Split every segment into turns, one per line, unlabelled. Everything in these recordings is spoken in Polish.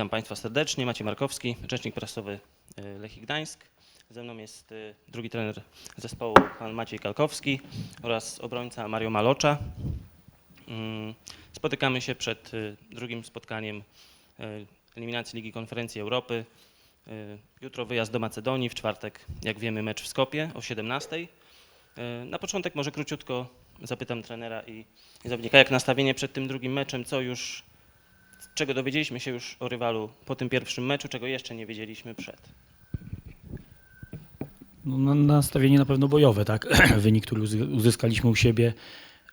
Witam Państwa serdecznie. Maciej Markowski, rzecznik prasowy y, Lechii Gdańsk. Ze mną jest y, drugi trener zespołu, pan Maciej Kalkowski oraz obrońca Mario Malocza. Mm, Spotykamy się przed y, drugim spotkaniem eliminacji Ligi Konferencji Europy. Jutro wyjazd do Macedonii, w czwartek, jak wiemy, mecz w Skopie o 17. Y, Na początek może króciutko zapytam trenera i zawodnika, jak nastawienie przed tym drugim meczem, co już czego dowiedzieliśmy się już o rywalu po tym pierwszym meczu, czego jeszcze nie wiedzieliśmy przed.
No, na- nastawienie na pewno bojowe, tak? Wynik, który uzy- uzyskaliśmy u siebie,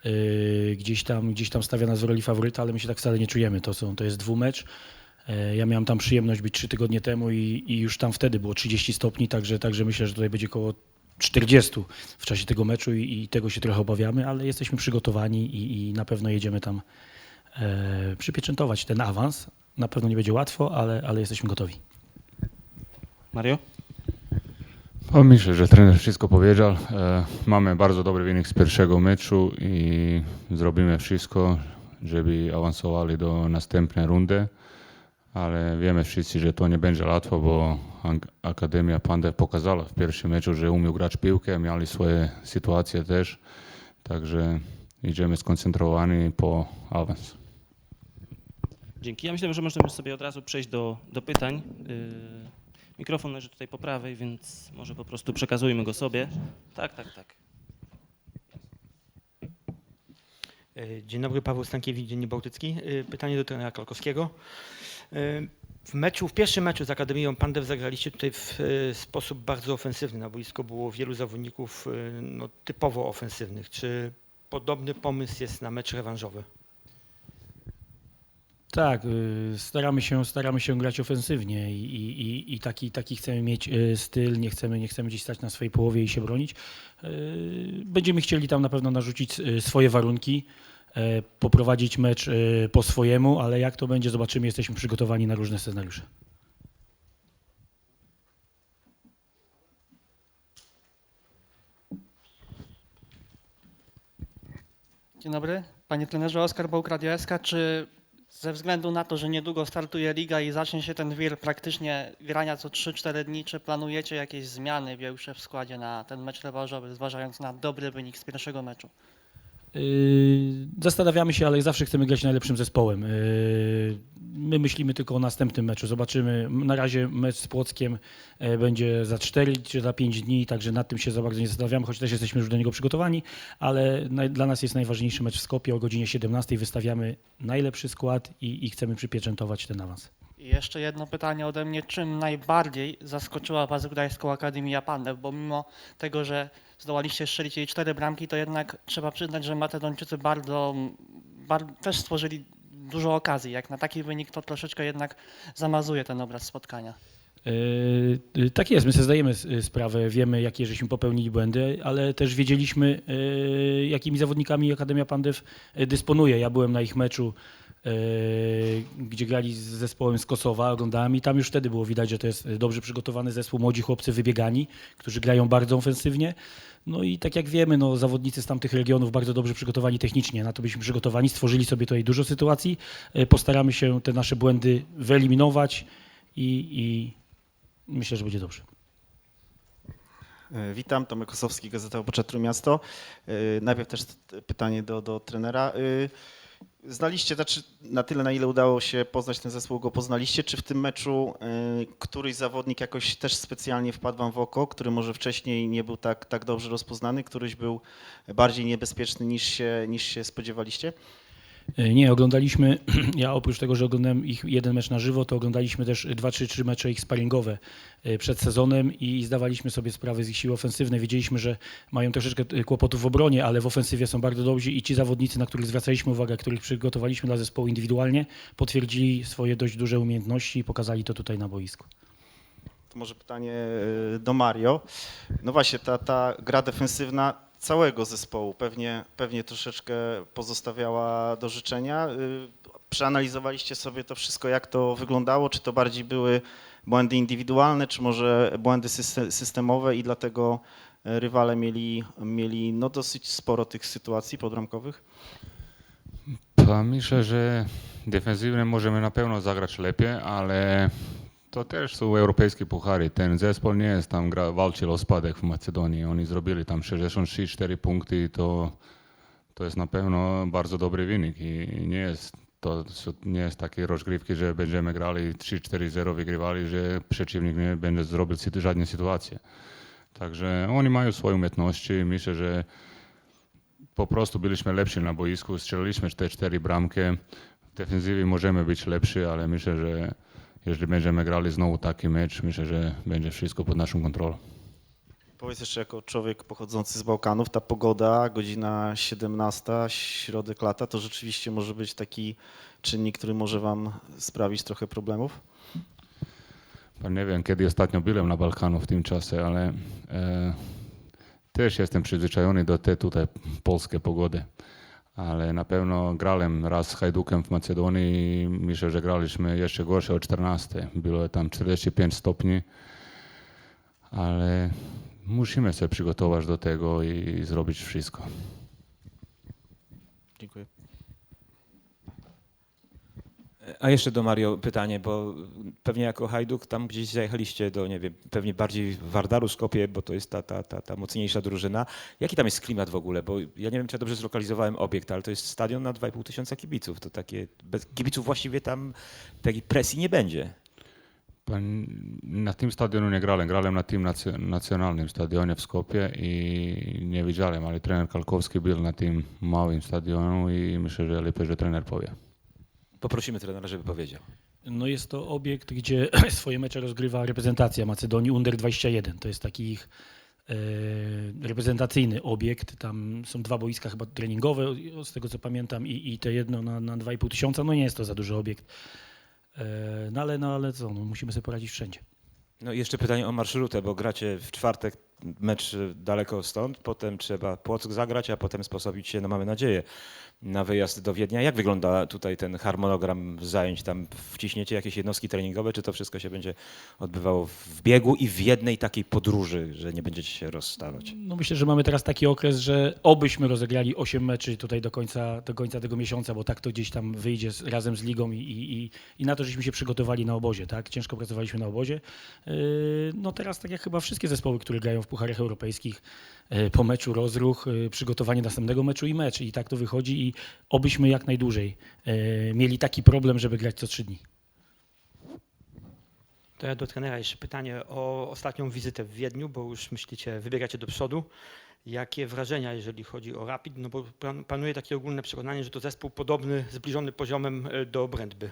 yy, gdzieś, tam, gdzieś tam stawia nas w roli faworyta, ale my się tak wcale nie czujemy. To, są, to jest dwumecz. Yy, Ja miałem tam przyjemność być trzy tygodnie temu i, i już tam wtedy było 30 stopni, także, także myślę, że tutaj będzie około 40 w czasie tego meczu i, i tego się trochę obawiamy, ale jesteśmy przygotowani i, i na pewno jedziemy tam przypieczętować ten awans. Na pewno nie będzie łatwo, ale, ale jesteśmy gotowi.
Mario?
Pa myślę, że trener wszystko powiedział. E, mamy bardzo dobry wynik z pierwszego meczu i zrobimy wszystko, żeby awansowali do następnej rundy. Ale wiemy wszyscy, że to nie będzie łatwo, bo Akademia Pandev pokazała w pierwszym meczu, że umiał grać piłkę, mieli swoje sytuacje też. Także idziemy skoncentrowani po awans.
Dzięki. Ja myślę, że możemy sobie od razu przejść do, do pytań. Yy, mikrofon leży tutaj po prawej, więc może po prostu przekazujmy go sobie. Tak, tak, tak.
E, Dzień dobry, Paweł Stankiewicz, Dziennik Bałtycki. E, Pytanie do trenera Kalkowskiego. E, W meczu, w pierwszym meczu z Akademią Pandew zagraliście tutaj w sposób bardzo ofensywny. Na boisku było wielu zawodników no, typowo ofensywnych. Czy podobny pomysł jest na mecz rewanżowy?
Tak, y, staramy się, staramy się grać ofensywnie i, i, i- taki, taki chcemy mieć y, styl, nie chcemy, nie chcemy gdzieś stać na swojej połowie i się bronić. Y, Będziemy chcieli tam na pewno narzucić swoje warunki, poprowadzić mecz po swojemu, ale jak to będzie, zobaczymy, jesteśmy przygotowani na różne scenariusze.
Dzień dobry, panie trenerze Oskar Bołk, Radio SK. Czy ze względu na to, że niedługo startuje liga i zacznie się ten wir praktycznie grania co 3-4 dni, czy planujecie jakieś zmiany większe w składzie na ten mecz rewanżowy, zważając na dobry wynik z pierwszego meczu?
Yy, Zastanawiamy się, ale zawsze chcemy grać najlepszym zespołem. My myślimy tylko o następnym meczu. Zobaczymy. Na razie mecz z Płockiem e, będzie za 4 czy za 5 dni, także nad tym się za bardzo nie zastanawiamy, choć też jesteśmy już do niego przygotowani, ale dla nas jest najważniejszy mecz w Skopie o godzinie 17. Wystawiamy najlepszy skład i, i chcemy przypieczętować ten awans.
I jeszcze jedno pytanie ode mnie. Czym najbardziej zaskoczyła Was Gdańską Akademię Pandew? Bo mimo tego, że zdołaliście strzelić jej cztery bramki, to jednak trzeba przyznać, że Macedończycy bardzo, bardzo też stworzyli dużo okazji. Jak na taki wynik, to troszeczkę jednak zamazuje ten obraz spotkania.
Yy, Tak jest, my sobie zdajemy s- sprawę, wiemy jakie żeśmy popełnili błędy, ale też wiedzieliśmy yy, jakimi zawodnikami Akademia Pandew dysponuje. Ja byłem na ich meczu, gdzie grali z zespołem z Kosowa, oglądałem i tam już wtedy było widać, że to jest dobrze przygotowany zespół, młodzi chłopcy wybiegani, którzy grają bardzo ofensywnie. No i tak jak wiemy, no, zawodnicy z tamtych regionów bardzo dobrze przygotowani technicznie, na to byliśmy przygotowani, stworzyli sobie tutaj dużo sytuacji. Yy, Postaramy się te nasze błędy wyeliminować i, i Myślę, że będzie dobrze.
E, Witam, Tomek Kosowski, Gazeta Robocza Trójmiasto. E, Najpierw też pytanie do, do trenera. Znaliście, znaczy na tyle, na ile udało się poznać ten zespół, go poznaliście. Czy w tym meczu e, któryś zawodnik jakoś też specjalnie wpadł wam w oko, który może wcześniej nie był tak, tak dobrze rozpoznany, któryś był bardziej niebezpieczny niż się, niż się spodziewaliście?
E, Nie, oglądaliśmy, ja oprócz tego, że oglądałem ich jeden mecz na żywo, to oglądaliśmy też dwa, trzy, trzy mecze ich sparingowe e, przed sezonem i zdawaliśmy sobie sprawę z ich siły ofensywnej. Wiedzieliśmy, że mają troszeczkę e, kłopotów w obronie, ale w ofensywie są bardzo dobrzy i ci zawodnicy, na których zwracaliśmy uwagę, których przygotowaliśmy dla zespołu indywidualnie, potwierdzili swoje dość duże umiejętności i pokazali to tutaj na boisku.
To może pytanie do Mario. No właśnie, ta, ta gra defensywna całego zespołu pewnie, pewnie troszeczkę pozostawiała do życzenia. Y, Przeanalizowaliście sobie to wszystko, jak to wyglądało? Czy to bardziej były błędy indywidualne, czy może błędy syste- systemowe i dlatego e, rywale mieli, mieli no dosyć sporo tych sytuacji podbramkowych?
Pa myślę, że defensywnie możemy na pewno zagrać lepiej, ale to też są europejskie puchary. Ten zespół nie jest tam gra, walczył o spadek w Macedonii. Oni zrobili tam 63-4 punkty i to, to jest na pewno bardzo dobry wynik i nie jest to nie jest takie rozgrywki, że będziemy grali 3-4-0, wygrywali, że przeciwnik nie będzie zrobił żadnej sytuacji. Także oni mają swoje umiejętności. Myślę, że po prostu byliśmy lepsi na boisku, strzeliliśmy te cztery bramki. W defensywie możemy być lepsi, ale myślę, że jeżeli będziemy grali znowu taki mecz, myślę, że będzie wszystko pod naszą kontrolą.
Powiedz jeszcze jako człowiek pochodzący z Bałkanów, ta pogoda, godzina 17, środek lata, to rzeczywiście może być taki czynnik, który może wam sprawić trochę problemów?
Nie wiem, kiedy ostatnio byłem na Balkanu w tym czasie, ale e, też jestem przyzwyczajony do tej tutaj polskiej pogody. Ale na pewno grałem raz z Hajdukiem w Macedonii i myślę, że graliśmy jeszcze gorsze o 14. Było tam 45 stopni, ale musimy się przygotować do tego i zrobić wszystko.
Dziękuję.
A jeszcze do Mario pytanie, bo pewnie jako Hajduk tam gdzieś zajechaliście do, nie wiem, pewnie bardziej Wardaru, Skopie, bo to jest ta, ta, ta, ta mocniejsza drużyna. Jaki tam jest klimat w ogóle? Bo ja nie wiem, czy ja dobrze zlokalizowałem obiekt, ale to jest stadion na 2,5 tysiąca kibiców. To takie, bez kibiców właściwie tam takiej presji nie będzie.
Pan, na tym stadionie nie grałem, grałem na tym nac- nacjonalnym stadionie w Skopie i nie widziałem, ale trener Kalkowski był na tym małym stadionie i myślę, że lepiej, że trener powie.
Poprosimy trenera, żeby powiedział.
No jest to obiekt, gdzie swoje mecze rozgrywa reprezentacja Macedonii Under 21. To jest taki ich e, reprezentacyjny obiekt. Tam są dwa boiska chyba treningowe, z tego co pamiętam, i, i te jedno na, na 2,5 tysiąca. No nie jest to za duży obiekt. E, no ale, no ale co, no, musimy sobie poradzić wszędzie.
No i jeszcze pytanie o marszrutę, bo gracie w czwartek mecz daleko stąd, potem trzeba Płock zagrać, a potem sposobić się, no mamy nadzieję, na wyjazd do Wiednia. Jak wygląda tutaj ten harmonogram zajęć? Tam wciśniecie jakieś jednostki treningowe, czy to wszystko się będzie odbywało w biegu i w jednej takiej podróży, że nie będziecie się rozstawać?
No myślę, że mamy teraz taki okres, że obyśmy rozegrali 8 meczy tutaj do końca, do końca tego miesiąca, bo tak to gdzieś tam wyjdzie z, razem z ligą i, i, i- na to, żeśmy się przygotowali na obozie, tak? Ciężko pracowaliśmy na obozie. Yy, No teraz tak jak chyba wszystkie zespoły, które grają w pucharach europejskich, yy, po meczu rozruch, yy, przygotowanie następnego meczu i mecz i tak to wychodzi i obyśmy jak najdłużej yy, mieli taki problem, żeby grać co trzy dni.
To ja do trenera jeszcze pytanie o ostatnią wizytę w Wiedniu, bo już myślicie, wybiegacie do przodu. Jakie wrażenia, jeżeli chodzi o Rapid? No bo pan- panuje takie ogólne przekonanie, że to zespół podobny, zbliżony poziomem e, do Brentby.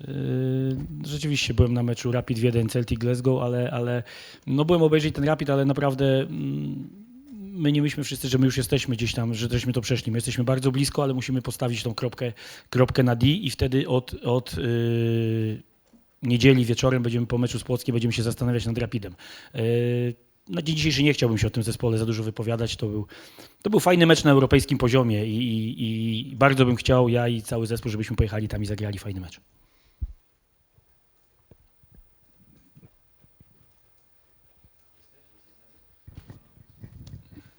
Yy, Rzeczywiście byłem na meczu Rapid Wiedeń, Celtic Glasgow, ale, ale no byłem obejrzeć ten Rapid, ale naprawdę mm, my nie myślimy wszyscy, że my już jesteśmy gdzieś tam, że żeśmy to przeszli. My jesteśmy bardzo blisko, ale musimy postawić tą kropkę, kropkę na D i wtedy od, od yy, niedzieli wieczorem będziemy po meczu z Płockiem, będziemy się zastanawiać nad Rapidem. Yy, na dzień dzisiejszy nie chciałbym się o tym zespole za dużo wypowiadać. To był, to był fajny mecz na europejskim poziomie i, i, i bardzo bym chciał, ja i cały zespół, żebyśmy pojechali tam i zagrali fajny mecz.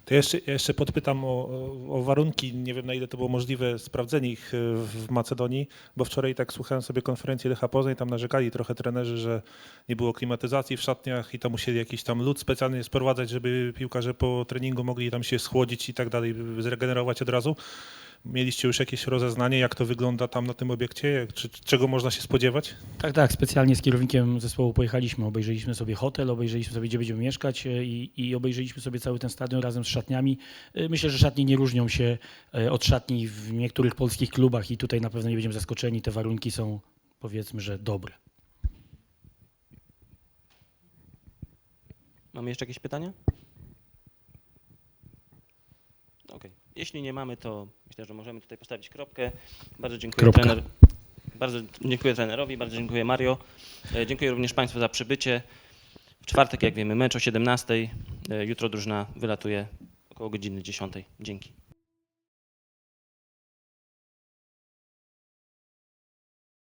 To jeszcze, ja jeszcze podpytam o, o, warunki. Nie wiem, na ile to było możliwe sprawdzenie ich y, w Macedonii, bo wczoraj tak słuchałem sobie konferencji Lecha Poznań, tam narzekali trochę trenerzy, że nie było klimatyzacji w szatniach i tam musieli jakiś tam lód specjalny sprowadzać, żeby piłkarze po treningu mogli tam się schłodzić i tak dalej, zregenerować od razu. Mieliście już jakieś rozeznanie, jak to wygląda tam na tym obiekcie? Jak, czy, czego można się spodziewać?
Tak, tak. Specjalnie z kierownikiem zespołu pojechaliśmy. Obejrzeliśmy sobie hotel, obejrzeliśmy sobie, gdzie będziemy mieszkać e, i, i obejrzeliśmy sobie cały ten stadion razem z szatniami. E, Myślę, że szatnie nie różnią się e, od szatni w niektórych polskich klubach i tutaj na pewno nie będziemy zaskoczeni. Te warunki są, powiedzmy, że dobre.
Mamy jeszcze jakieś pytania? Okej. Jeśli nie mamy, to myślę, że możemy tutaj postawić kropkę. Bardzo dziękuję
Kropka.
trener. Bardzo dziękuję trenerowi, bardzo dziękuję Mario. E, Dziękuję również Państwu za przybycie. W czwartek, jak wiemy, mecz o 17. E, Jutro drużyna wylatuje około godziny 10. Dzięki.